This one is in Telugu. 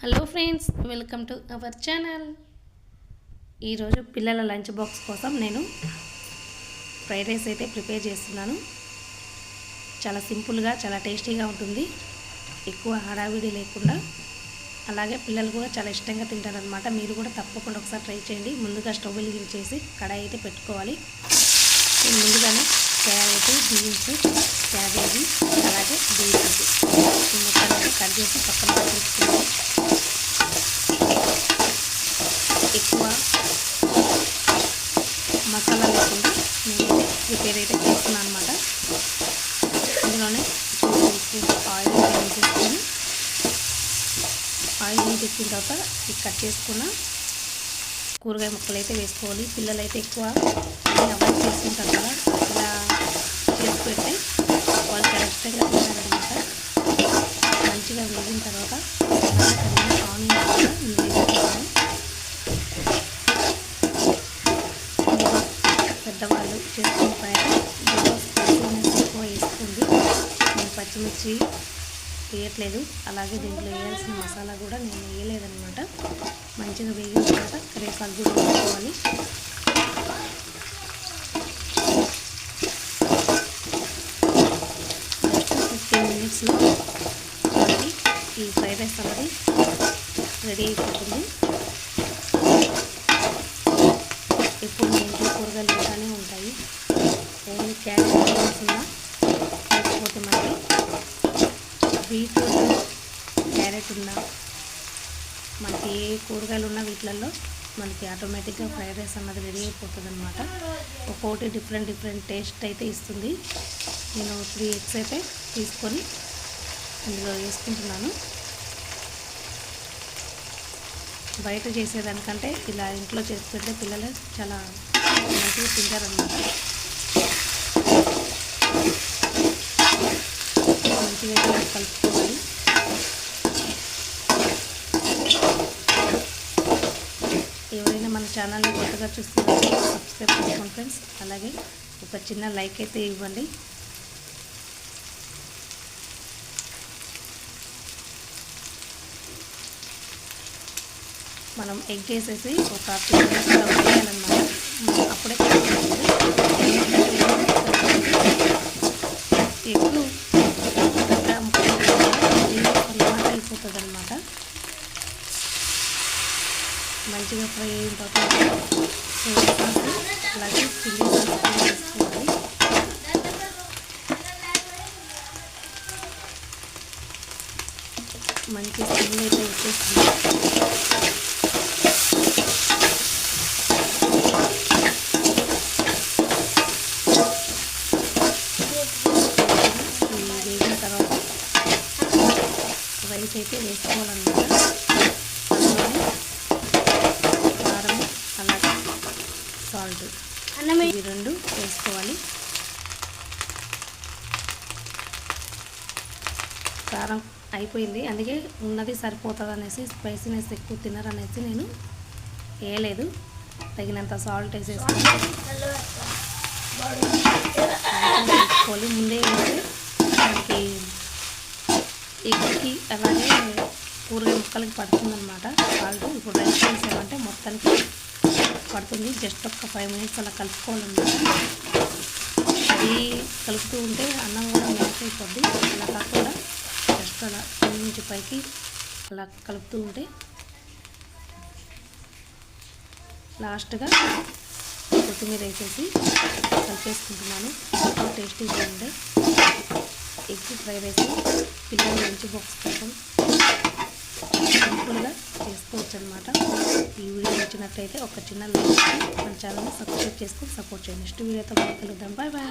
Hello friends welcome to our channel ఈరోజు పిల్లల లంచ్ బాక్స్ కోసం నేను ఫ్రైడ్ రైస్ అయితే ప్రిపేర్ చేస్తున్నాను. చాలా సింపుల్గా చాలా టేస్టీగా ఉంటుంది. ఎక్కువ హడావిడి లేకుండా. అలాగే పిల్లలు కూడా చాలా ఇష్టంగా తింటారనమాట మీరు కూడా తప్పకుండా ఒకసారి ట్రై చేయండి. ముందుగా స్టవ్ వెలిగించేసి కడాయి అయితే పెట్టుకోవాలి. ముందుగానే క్యారెట్ బీన్స్ క్యాబేజీ అలాగే బీన్స్ ఈ ముక్కలు కట్ చేసి పక్కన పెట్టేసుకున్నాను ఎక్కువ మసాలా లేకుండా నేను ప్రిపేర్ అయితే చేస్తున్నాను అనమాట ఇందులోనే ఆయిల్ వేసేసుకొని ఆయిల్ హీట్ ఎక్కిన తర్వాత ఇది కట్ చేసుకున్న కూరగాయ ముక్కలు అయితే వేసుకోవాలి. పిల్లలు అయితే ఎక్కువ అవాయిడ్ చేసుకుంటారు కదా ఇలా చేసి పెడితే వాళ్ళు కరెక్ట్గా తిన్నారనమాట మంచిగా వేగిన తర్వాత ఆనియన్ కూడా వేసుకుంటాను పెద్దవాళ్ళు చేసుకునే పైన ఎక్కువ వేసుకుంది. నేను పచ్చిమిర్చి వేయట్లేదు. అలాగే దీంట్లో వేయాల్సిన మసాలా కూడా నేను వేయలేదనమాట మంచిగా వేగిన తర్వాత కరివేపాకు కూడా వేసుకోవాలి. ఫిఫ్టీన్ మినిట్స్లో మనకి ఈ ఫ్రైడ్ రైస్ అనేది రెడీ అయిపోతుంది. క్యాష్ క్యారెట్ ఉన్నా లేకపోతే మనకి బీట్రూట్ క్యారెట్ ఉన్నా మనకి ఏ కూరగాయలు ఉన్నా వీటిలలో మనకి ఆటోమేటిక్గా ఫ్రైడ్ రైస్ అన్నది రెడీ అయిపోతుంది అనమాట ఒక్కొక్కటి డిఫరెంట్ డిఫరెంట్ టేస్ట్ అయితే ఇస్తుంది. నేను త్రీ ఎగ్స్ అయితే తీసుకొని ఇందులో వేసుకుంటున్నాను. బయట చేసేదానికంటే ఇలా ఇంట్లో చేసి పెడితే పిల్లలు చాలా మంచిగా తింటారనమాట మంచిగా కలుపుకోవాలి. ఎవరైనా మన ఛానల్ని కొత్తగా చూస్తున్నారో సబ్స్క్రైబ్ చేసుకోండి ఫ్రెండ్స్ అలాగే ఒక చిన్న లైక్ అయితే ఇవ్వండి. మనం ఎగ్ వేసేసి ఒక టూ మినిట్స్ వేయాలన్నమాట. అప్పుడే ఎగ్ అయిపోతుంది అనమాట మంచిగా ఫ్రై అయిన తర్వాత సోయా సాస్ అలాగే చిల్లీ సాస్ వేసుకోవాలి. మంచి స్మెల్ అయితే వచ్చేస్తుంది. వేగిన తర్వాత రైస్ అయితే వేసుకోవాలన్నమాట అందులోనే కారం అలాగే సాల్ట్ ఈ రెండు వేసుకోవాలి. కారం అయిపోయింది. అందుకే ఉన్నది సరిపోతుంది అనేసి స్పైసీనెస్ ఎక్కువ తినరనేసి నేను వేయలేదు. తగినంత సాల్ట్ వేసేసుకోవాలి వేసుకోవాలి. ముందే వేస్తే మనకి ఎగ్కి అలాగే కూరగాయ ముక్కలకి పడుతుందన్నమాట. సాల్ట్ ఇప్పుడు రైస్ వేసామంటే మొత్తానికి పడుతుంది. జస్ట్ ఒక ఫైవ్ మినిట్స్ అలా కలుపుకోవాలన్నమాట. అది కలుపుతూ ఉంటే అన్నం కూడా మ్యాచ్ అయిపోద్ది. అలా కాకుండా జస్ట్ అలా కింద నుంచి పైకి అలా కలుపుతూ ఉంటే లాస్ట్గా కొత్తిమీర వేసేసి కలిపేసుకుంటున్నాను. ఎంతో టేస్టీగా ఉండే ఎగ్ ఫ్రై రైస్. పిల్లల నుంచి బాక్స్ కోసం సింపుల్గా చేస్తాను నచ్చినట్లయితే ఒక చిన్న లైక్ మన ఛానల్ని సబ్స్క్రైబ్ చేసుకొని సపోర్ట్ చేయండి. నెక్స్ట్ వీడియోతో బాగా కలుద్దాం. Bye bye